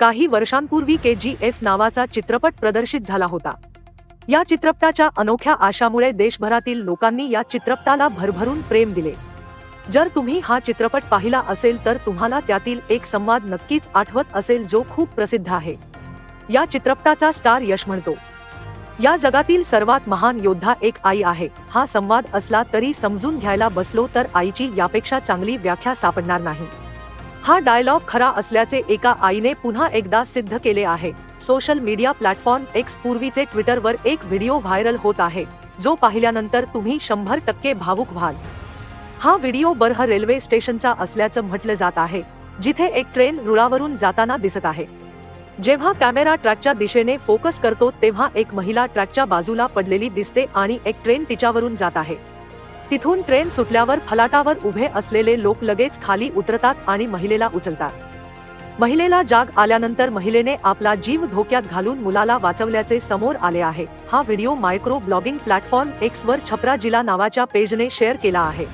काही वर्षांपूर्वी के जी एफ नावाचा चित्रपट प्रदर्शित झाला होता. या चित्रपटाच्या अनोख्या आशामुळे देशभरातील लोकांनी या चित्रपटाला भरभरून प्रेम दिले. जर तुम्ही हा चित्रपट पाहिला असेल तर तुम्हाला त्यातील एक संवाद नक्कीच आठवत असेल जो खूप प्रसिद्ध आहे. या चित्रपटाचा स्टार यश म्हणतो. या जगातील सर्वात महान योद्धा एक आई आहे. हा संवाद असला तरी समजून घ्यायला बसलो तर आईची यापेक्षा चांगली व्याख्या सापडणार नाही. हा डायलॉग खरा असल्याचे एका आईने पुन्हा एकदा सिद्ध केले आहे. सोशल मीडिया प्लॅटफॉर्म एक्स पूर्वीचे ट्विटरवर एक व्हिडिओ व्हायरल होत आहे जो पाहिल्यानंतर तुम्ही शंभर टक्के भावुक व्हाल. हा व्हिडिओ बरह रेल्वे स्टेशनचा असल्याचं म्हटलं जात आहे जिथे एक ट्रेन रुळावरून जाताना दिसत आहे. जेव्हा कॅमेरा ट्रॅकच्या दिशेने फोकस करतो तेव्हा एक महिला ट्रॅकच्या बाजूला पडलेली दिसते आणि एक ट्रेन तिच्यावरून जात आहे. तिथून ट्रेन सुटल्यावर फलाटावर उभे असलेले लोक लगेच खाली उतरतात आणि महिलेला उचलतात. महिलेला जाग आल्यानंतर महिलेने आपला जीव धोक्यात घालून मुलाला वाचवल्याचे समोर आले आहे. हा video micro blogging platform X वर छपरा जिला नावाच्या पेजने शेअर केला आहे.